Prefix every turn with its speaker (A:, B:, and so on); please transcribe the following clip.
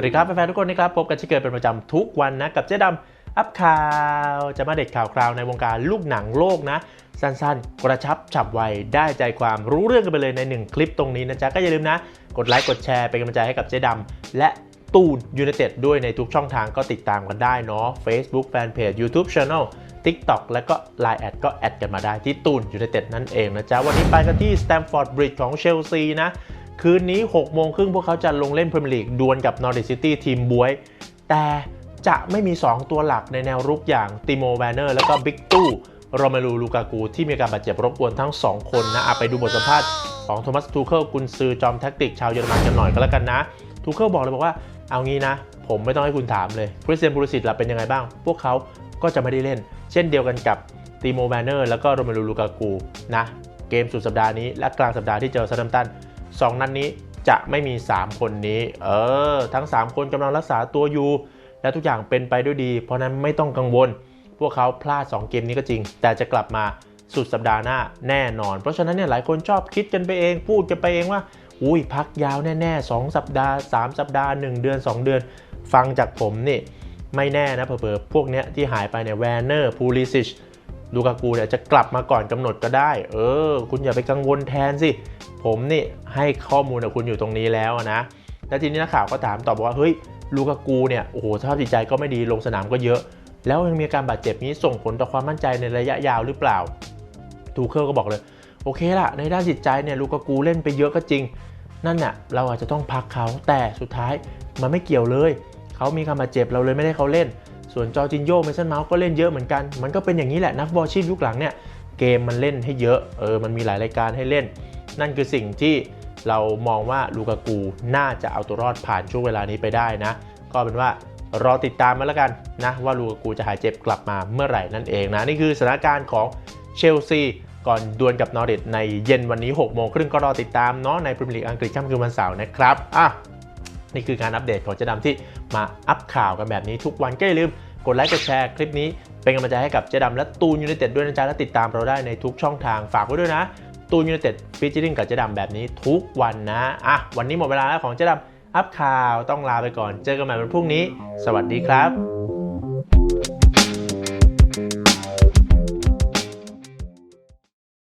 A: วัสดีครับแฟนๆทุกคนนะครับพบกันเช่นเคยเป็นประจำทุกวันนะ กับเจ๊ดำอัพข่าวจะมาเด็ดข่าวคราวในวงการลูกหนังโลกนะ สั้นๆ กระชับฉับไวได้ใจความรู้เรื่องกันไปเลยในหนึ่งคลิปตรงนี้นะจ๊ะ ก็อย่าลืมนะ กดไลค์กดแชร์เป็นกำลังใจให้กับเจ๊ดำและตูนยู i นเต็ดด้วยในทุกช่องทางก็ติดตามกันได้เนาะ Facebook Fanpage YouTube Channel TikTok แล้วก็ Line แอดก็แอดกันมาได้ที่ตูนยู i นเต็ดนั่นเองนะจ๊ะวันนี้ไปกันที่ Stamford Bridge ของเชลซีนะ คืนนี้6โมงครึ่งพวกเขาจะลงเล่นพรีเมียร์ลีกดวลกับนอร์ i ิซิตี้ทีมบวย แต่จะไม่มี 2 ตัวหลักในแนวรุกอย่างติโมแวนเนอร์แล้วก็บิ๊กตู้โรเมลูลูกากูที่มีการบาดเจ็บรบกวนทั้ง 2 คนนะอะไปดูบทสัมภาษณ์ของโทมัสทูเคิลกุนซือจอมแท็กติกชาวเยอรมันกันหน่อยก็แล้วกันนะทูเคิลบอกเลยบอกว่าเอางี้นะ ผมไม่ต้องให้คุณถามเลยคริสเตียนบูริสิตล่ะเป็นยังไงบ้าง พวกเขาก็จะไม่ได้เล่น เช่นเดียวกันกับติโมแวนเนอร์แล้วก็โรเมลูลูกากูนะเกมสุดสัปดาห์นี้และกลางสัปดาห์ที่เจอซัตตัมตัน สองนัดนนี้จะไม่มี 3 คนนี้ เออ ทั้ง 3 คนกำลังรักษาตัวอยู่ และทุกอย่างเป็นไปด้วยดี เพราะนั้นไม่ต้องกังวล พวกเขาพลาด 2 เกมนี้ก็จริง แต่จะกลับมาสุดสัปดาห์หน้าแน่นอน เพราะฉะนั้นเนี่ยหลายคนชอบคิดกันไปเอง พูดกันไปเองว่า อุ้ยพักยาวแน่ๆ 2 สัปดาห์ 3 สัปดาห์ 1 เดือน 2 เดือน ฟังจากผมนี่ไม่แน่นะเผลอๆพวกเนี้ยที่หายไปเนี่ยแวนเนอร์พูลิซิช ลูกากูเนี่ยจะกลับมาก่อนกำหนดก็ได้ เออ คุณอย่าไปกังวลแทนสิ ผมนี่ให้ข้อมูลกับคุณอยู่ตรงนี้แล้วนะ แล้วทีนี้นักข่าวก็ถามตอบบอกว่า เฮ้ย ลูกากูเนี่ย โอ้โห สภาพจิตใจก็ไม่ดี ลงสนามก็เยอะ แล้วยังมีการบาดเจ็บนี้ส่งผลต่อความมั่นใจในระยะยาวหรือเปล่า ทูเคิลก็บอกเลย โอเคละในด้านจิตใจเนี่ย ลูกากูเล่นไปเยอะก็จริง นั่นน่ะ เราอาจจะต้องพักเขา แต่สุดท้ายมันไม่เกี่ยวเลย เขามีการบาดเจ็บเราเลยไม่ได้เขาเล่น ส่วนจอจินโยเมสันเมาส์ก็เล่นเยอะเหมือนกัน มันก็เป็นอย่างนี้แหละนักบอลชีพยุคหลังเนี่ยเกมมันเล่นให้เยอะเออมันมีหลายรายการให้เล่น นั่นคือสิ่งที่เรามองว่าลูกากูน่าจะเอาตัวรอดผ่านช่วงเวลานี้ไปได้นะ ก็เป็นว่ารอติดตามมาแล้วกันนะว่าลูกากูจะหายเจ็บกลับมาเมื่อไหร่นั่นเองนะนี่คือสถานการณ์ของเชลซีก่อนดวลกับนอริทในเย็นวันนี้6โมงครึ่งก็รอติดตามเนาะในพรีเมียร์ลีกอังกฤษค่ำคืนวันเสาร์นะครับอะนี่คือการอัปเดตของเจ๊ดำที่มาอัปข่าวกันแบบนี้ทุกวันก็อย่าลืม กดไลค์กดแชร์คลิปนี้เป็นกำลังใจให้กับเจ๊ดำและตูนยูไนเต็ดด้วยนะจ๊ะและติดตามเราได้ในทุกช่องทางฝากไว้ด้วยนะตูนยูไนเต็ดฟิชชิ่งกับเจ๊ดำแบบนี้ทุกวันนะอะวันนี้หมดเวลาแล้วของเจ๊ดำอัพข่าวต้องลาไปก่อน เจอกันใหม่วันพรุ่งนี้ สวัสดีครับ